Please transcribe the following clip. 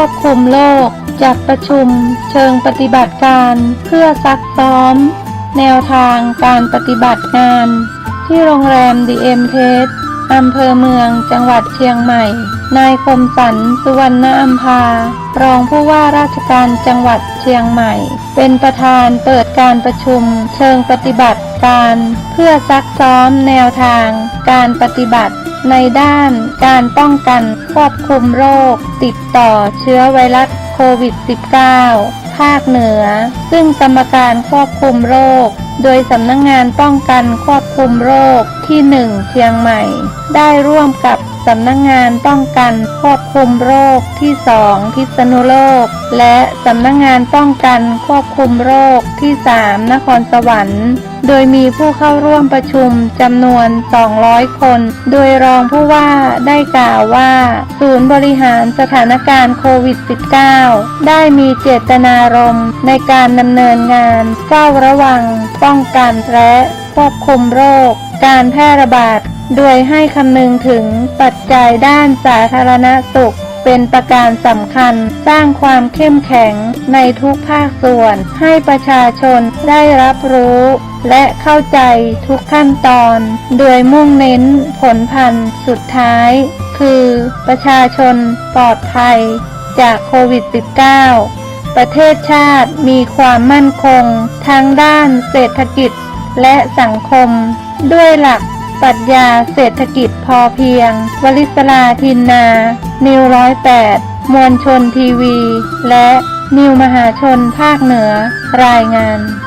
ควบคุมโรคจัดประชุม เชิงปฏิบัติการ เพื่อซักซ้อม แนวทางการปฏิบัติงาน ที่โรงแรมดีเอ็มเทสอำเภอเมืองจังหวัดเชียงใหม่ นายคมสันสุวรรณอัมพารองผู้ว่าราชการจังหวัดเชียงใหม่ เป็นประธานเปิดการประชุม เชิงปฏิบัติการ เพื่อซักซ้อมแนวทาง การปฏิบัติ ในด้านการป้องกันควบคุมโรค ติดต่อเชื้อไวรัสโควิด -19 ภาคเหนือ ซึ่งกรรมการควบคุมโรค โดยสำนักงงานป้องกันควบคุมโรคที่ 1 เชียงใหม่ ได้ร่วมกับสำนักงงานป้องกันควบคุมโรคที่ 2 พิษณุโลก และสำนักงงานป้องกันควบคุมโรคที่ 3 นครสวรรค์ โดยมีผู้เข้าร่วมประชุมจำนวน100 คน โดยรองผู้ว่าได้กล่าวว่า ศูนย์บริหารสถานการณ์โควิด -19 ได้มีเจตนารมณ์ในการดำเนินงานเฝ้าระวัง ป้องกันและควบคุมโรค การแพร่ระบาด โดยให้คำนึงถึงปัจจัยด้านสาธารณสุข เป็นประการสำคัญ สร้างความเข้มแข็งในทุกภาคส่วน ให้ประชาชนได้รับรู้ และเข้าใจทุกขั้นตอน โดยมุ่งเน้นผลพันธ์สุดท้าย คือประชาชนปลอดภัย จากโควิด -19 ประเทศชาติมีความมั่นคงทั้งด้านเศรษฐกิจและสังคม ด้วยหลัก ปรัชญาเศรษฐกิจพอเพียง วลิศลาทินนา นิวร้อยแปดมวลชนทีวี และนิวมหาชนภาคเหนือ รายงาน